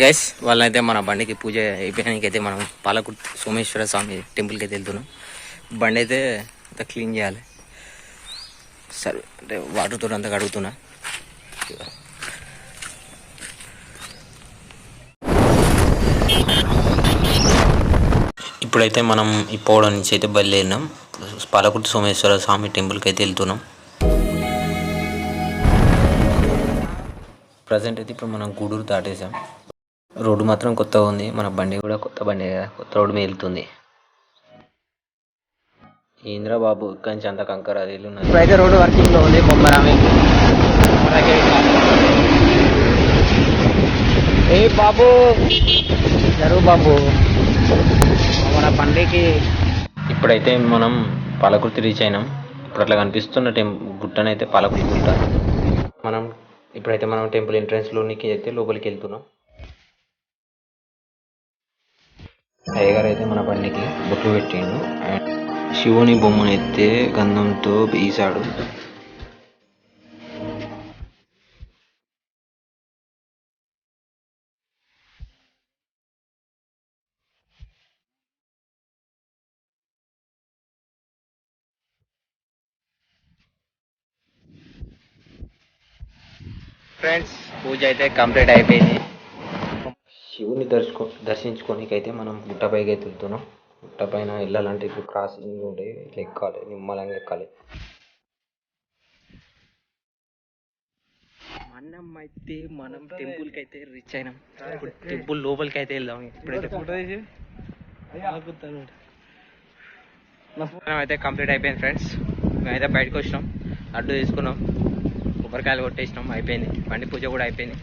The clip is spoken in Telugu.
గైస్ వాళ్ళైతే మన బండికి పూజ అయిపోయానికి అయితే మనం పాలకుర్తి సోమేశ్వర స్వామి టెంపుల్కి అయితే వెళ్తున్నాం. బండి అయితే అంతా క్లీన్ చేయాలి. సరే అంటే వాటర్తో అంతా కడుగుతున్నా. ఇప్పుడైతే మనం ఈ నుంచి అయితే బయలుదేరినాం. పాలకుర్తి సోమేశ్వర స్వామి టెంపుల్కి అయితే వెళ్తున్నాం. ప్రజెంట్ అయితే ఇప్పుడు మనం గూడూరు దాటేసాం. రోడ్డు మాత్రం కొత్తగా ఉంది. మన బండి కూడా కొత్త బండి కదా. కొత్త రోడ్డు మీద వెళ్తుంది. ఏంద్రా బాబు? ఇక్కడి నుంచి అంత కంకర అది ఇప్పుడైతే రోడ్డు వర్కింగ్లో ఉంది బొమ్మరామి ఏ బాబు? జరుగు బాబు. మన బండికి. ఇప్పుడైతే మనం పాలకుర్తి రీచ్ అయినాం. ఇప్పుడు అట్లా కనిపిస్తున్న టెం గుట్టనైతే పాలకుర్తి గుట్ట. మనం ఇప్పుడైతే మనం టెంపుల్ ఎంట్రన్స్ లోనికి అయితే లోపలికి వెళ్తున్నాం. అయ్యగారు అయితే మన బండికి బొట్లు పెట్టిండు. అండ్ శివుని బొమ్మను అయితే గంధంతో గీసాడు ఫ్రెండ్స్ పూజ అయితే కంప్లీట్ అయిపోయింది. దర్శకో దర్శించుకోనికి అయితే మనం గుట్టపైకి అయితే వెళ్తున్నాం. గుట్ట పైన వెళ్ళాలంటే ఇప్పుడు క్రాసింగ్ ఉంటాయి ఇట్లా ఎక్కాలి నిమ్మలంగా ఎక్కాలి మనం అయితే మనం టెంపుల్కి అయితే రీచ్ అయినాం. ఇప్పుడు టెంపుల్ లోపలికి అయితే వెళ్దాం. ఇప్పుడైతే ఫోటో తీసి. మనం అయితే కంప్లీట్ అయిపోయింది ఫ్రెండ్స్. మేమైతే బయటకు వచ్చినాం. లడ్డు తీసుకున్నాం. కొబ్బరికాయలు కొట్టేసినాం. అయిపోయింది. బండి పూజ కూడా అయిపోయింది.